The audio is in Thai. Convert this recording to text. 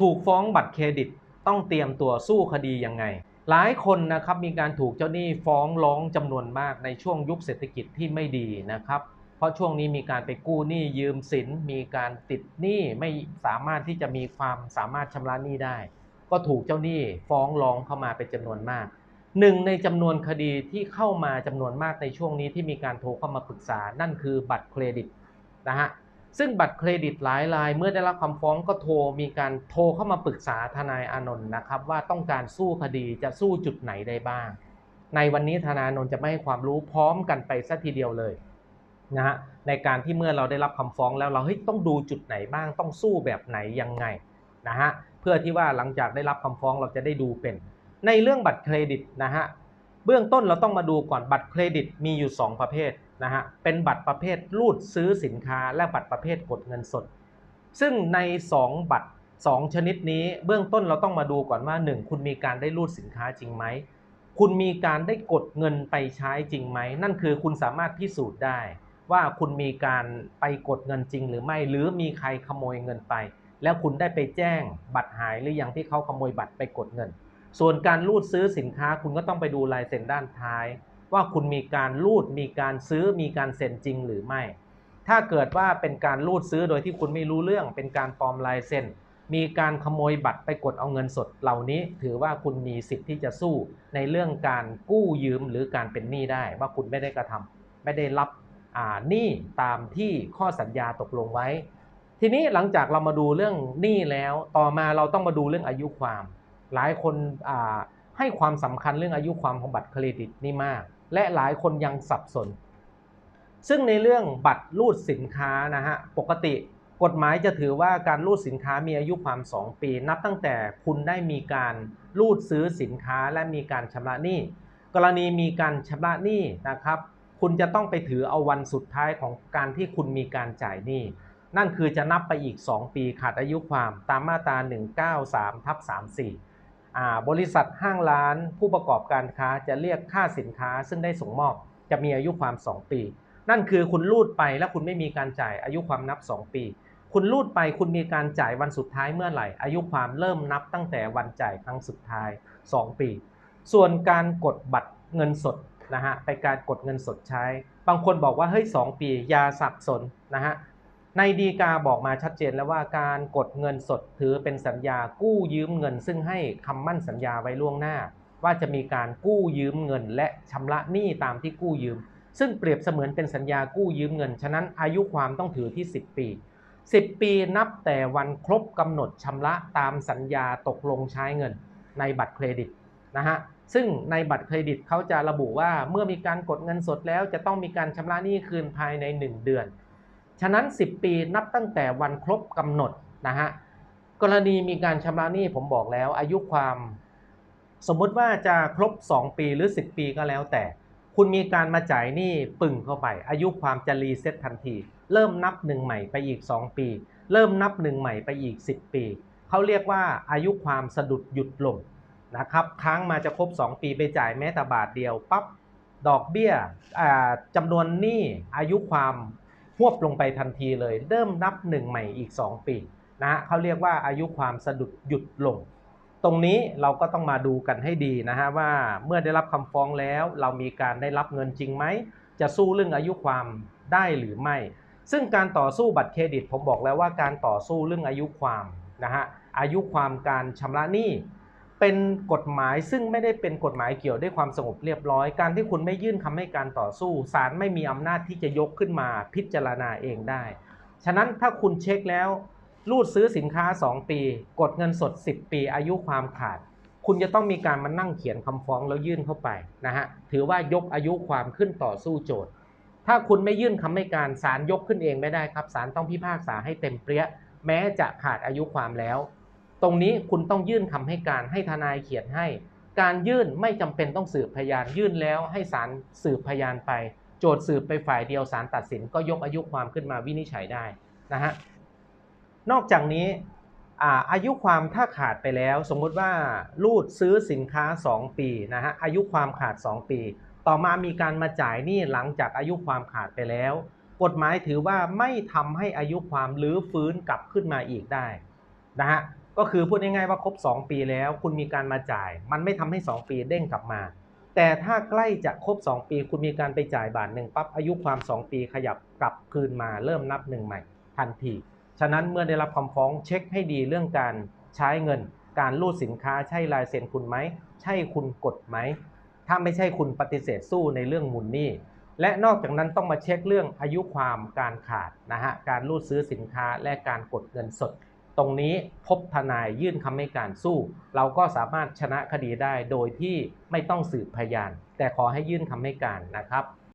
ถูกฟ้องบัตรเครดิตต้องเตรียมตัวสู้คดียังไง หลายคนนะครับมีการถูกเจ้าหนี้ฟ้องร้องจำนวนมากในช่วงยุคเศรษฐกิจที่ไม่ดีนะครับ เพราะช่วงนี้มีการไปกู้หนี้ยืมสิน มีการติดหนี้ไม่สามารถที่จะมีความสามารถชำระหนี้ได้ ก็ถูกเจ้าหนี้ฟ้องร้องเข้ามาเป็นจำนวนมากหนึ่งในจำนวนคดีที่เข้ามาจำนวนมากในช่วงนี้ที่มีการโทรเข้ามาปรึกษา นั่นคือบัตรเครดิตนะฮะ ซึ่งบัตรเครดิตหลายรายเมื่อได้รับคำฟ้องก็โทรมีการโทรเข้ามาปรึกษาทนายอานนท์นะครับ ว่าต้องการสู้คดีจะสู้จุดไหนได้บ้าง ในวันนี้ทนายอานนท์จะไม่ให้ความรู้พร้อมกันไปซะทีเดียวเลยนะฮะในการที่เมื่อเราได้รับคำฟ้องแล้วเราเฮ้ยต้องดูจุดไหนบ้าง ต้องสู้แบบไหนยังไงนะฮะเพื่อที่ว่าหลังจากได้รับคำฟ้องเราจะได้ดูเป็น ในเรื่องบัตรเครดิตนะฮะ เบื้องต้นเราต้องมาดูก่อนบัตรเครดิตมีอยู่ 2 ประเภทนะฮะเป็นบัตรประเภทรูดซื้อสินค้า และบัตรประเภทกดเงินสด ซึ่งใน 2 บัตร 2 ชนิดนี้ เบื้องต้นเราต้องมาดูก่อนว่า 1 คุณมีการได้รูดสินค้าจริงไหมคุณมีการได้กดเงินไปใช้จริงไหม นั่นคือคุณสามารถพิสูจน์ได้ ว่าคุณมีการไปกดเงินจริงหรือไม่ หรือมีใครขโมยเงินไป แล้วคุณได้ไปแจ้งบัตรหายหรือยังที่เขาขโมยบัตรไปกดเงิน ส่วนการรูดซื้อสินค้าคุณก็ต้องไปดูลายเซ็นด้านท้าย ว่าคุณมีการรูดมีการซื้อมีการเซ็นจริงหรือไม่ ถ้าเกิดว่าเป็นการรูดซื้อโดยที่คุณไม่รู้เรื่อง เป็นการปลอมลายเซ็นมีการขโมยบัตรไปกดเอาเงินสดเหล่านี้ ถือว่าคุณมีสิทธิ์ที่จะสู้ในเรื่องการกู้ยืมหรือการเป็นหนี้ได้ ว่าคุณไม่ได้กระทำไม่ได้รับหนี้ตามที่ข้อสัญญาตกลงไว้ ทีนี้หลังจากเรามาดูเรื่องหนี้แล้ว ต่อมาเราต้องมาดูเรื่องอายุความ หลายคนให้ความสำคัญเรื่องอายุความของบัตรเครดิตนี่มาก และหลายคนยังสับสน ซึ่งในเรื่องบัตรรูดสินค้านะฮะปกติกฎหมายจะถือว่าการรูดสินค้ามีอายุความ 2 ปี นับตั้งแต่คุณได้มีการรูดซื้อสินค้าและมีการชำระหนี้ กรณีมีการชำระหนี้นะครับ คุณจะต้องไปถือเอาวันสุดท้ายของการที่คุณมีการจ่ายหนี้ นั่นคือจะนับไปอีก 2 ปีขาดอายุความตามมาตรา193ทับ34อ่ บริษัทห้างร้านผู้ประกอบการค้าจะเรียกค่าสินค้าซึ่งได้ส่งมอบ จะมีอายุความ 2 ปี นั่นคือคุณรูดไปแล้วคุณไม่มีการจ่ายอายุความนับ 2 ปี คุณรูดไปคุณมีการจ่ายวันสุดท้ายเมื่อไหร่ อายุความเริ่มนับตั้งแต่วันจ่ายครั้งสุดท้าย 2 ปี ส่วนการกดบัตรเงินสดนะฮะไปการกดเงินสดใช้ บางคนบอกว่าเฮ้ย2ปีอยาสับสนนะฮะ ในดีกาบอกมาชัดเจนแล้วว่าการกดเงินสดถือเป็นสัญญากู้ยืมเงิน ซึ่งให้คำมั่นสัญญาไว้ล่วงหน้า ว่าจะมีการกู้ยืมเงิน และชำระหนี้ตามที่กู้ยืม ซึ่งเปรียบเสมือนเป็นสัญญากู้ยืมเงิน ฉะนั้นอายุความต้องถือที่ 10 ปี 10 ปีนับแต่วันครบกำหนดชำระตามสัญญาตกลงใช้เงินในบัตรเครดิตนะฮะซึ่งในบัตรเครดิตเขาจะระบุว่าเมื่อมีการกดเงินสดแล้วจะต้องมีการชำระหนี้คืนภายใน 1 เดือน ฉะนั้น 10 ปีนับตั้งแต่วันครบกำหนดนะฮะกรณีมีการชำระหนี้ผมบอกแล้วอายุความ สมมุติว่าจะครบ 2 ปีหรือ 10 ปีก็แล้วแต่ คุณมีการมาจ่ายหนี้ปึ่งเข้าไป อายุความจะรีเซ็ตทันที เริ่มนับหนึ่งใหม่ไปอีก 2 ปี เริ่มนับหนึ่งใหม่ไปอีก 10 ปีเขาเรียกว่าอายุความสะดุดหยุดลงนะครับค้างมาจะครบ 2 ปีไปจ่ายแม้แต่บาทเดียวปั๊บดอกเบี้ยอ่าจำนวนหนี้อายุความ หวบลงไปทันทีเลย เริ่มนับหนึ่งใหม่อีก 2 ปีนะฮะเขาเรียกว่าอายุความสะดุดหยุดลง ตรงนี้เราก็ต้องมาดูกันให้ดีนะฮะว่าเมื่อได้รับคำฟ้องแล้ว เรามีการได้รับเงินจริงไหม จะสู้เรื่องอายุความได้หรือไม่ ซึ่งการต่อสู้บัตรเครดิต ผมบอกแล้วว่าการต่อสู้เรื่องอายุความนะฮะอายุความการชำระหนี้ เป็นกฎหมายซึ่งไม่ได้เป็นกฎหมายเกี่ยวด้วยความสงบเรียบร้อย การที่คุณไม่ยื่นคำให้การต่อสู้ศาลไม่มีอำนาจที่จะยกขึ้นมาพิจารณาเองได้ ฉะนั้นถ้าคุณเช็คแล้วรูดซื้อสินค้า 2 ปี กดเงินสด 10 ปีอายุความขาด คุณจะต้องมีการมานั่งเขียนคำฟ้องแล้วยื่นเข้าไปนะฮะถือว่ายกอายุความขึ้นต่อสู้โจทย์ ถ้าคุณไม่ยื่นคำให้การศาลยกขึ้นเองไม่ได้ครับศาลต้องพิพากษาให้เต็มเปรี้ยแม้จะขาดอายุความแล้ว ตรงนี้คุณต้องยื่นคำให้การให้ทนายเขียนให้ การยื่นไม่จำเป็นต้องสืบพยานยื่นแล้วให้ศาลสืบพยานไป โจทย์สืบไปฝ่ายเดียวศาลตัดสินก็ยกอายุความขึ้นมาวินิจฉัยได้นะฮะนอกจากนี้อาอายุความถ้าขาดไปแล้ว สมมุติว่ารูดซื้อสินค้า 2 ปีนะฮะอายุความขาด 2 ปี ต่อมามีการมาจ่ายหนี้หลังจากอายุความขาดไปแล้ว กฎหมายถือว่าไม่ทำให้อายุความหรือฟื้นกลับขึ้นมาอีกได้นะฮะ ก็คือพูดง่ายๆว่าครบ 2 ปีแล้ว คุณมีการมาจ่าย มันไม่ทำให้ 2 ปีเด้งกลับมา แต่ถ้าใกล้จะครบ 2 ปี คุณมีการไปจ่ายบาทหนึ่งปั๊บอายุความ 2 ปีขยับกลับคืนมาเริ่มนับหนึ่งใหม่ ทันที ฉะนั้นเมื่อได้รับคำฟ้องเช็คให้ดีเรื่องการใช้เงิน การรูดสินค้าใช่ลายเซ็นคุณไหมใช่คุณกดไหมถ้าไม่ใช่คุณปฏิเสธสู้ในเรื่องมูลหนี้และนอกจากนั้นต้องมาเช็คเรื่องอายุความการขาดนะฮะการรูดซื้อสินค้าและการกดเงินสด ตรงนี้พบทนายยื่นคำให้การสู้ เราก็สามารถชนะคดีได้โดยที่ไม่ต้องสืบพยาน แต่ขอให้ยื่นคำให้การนะครับ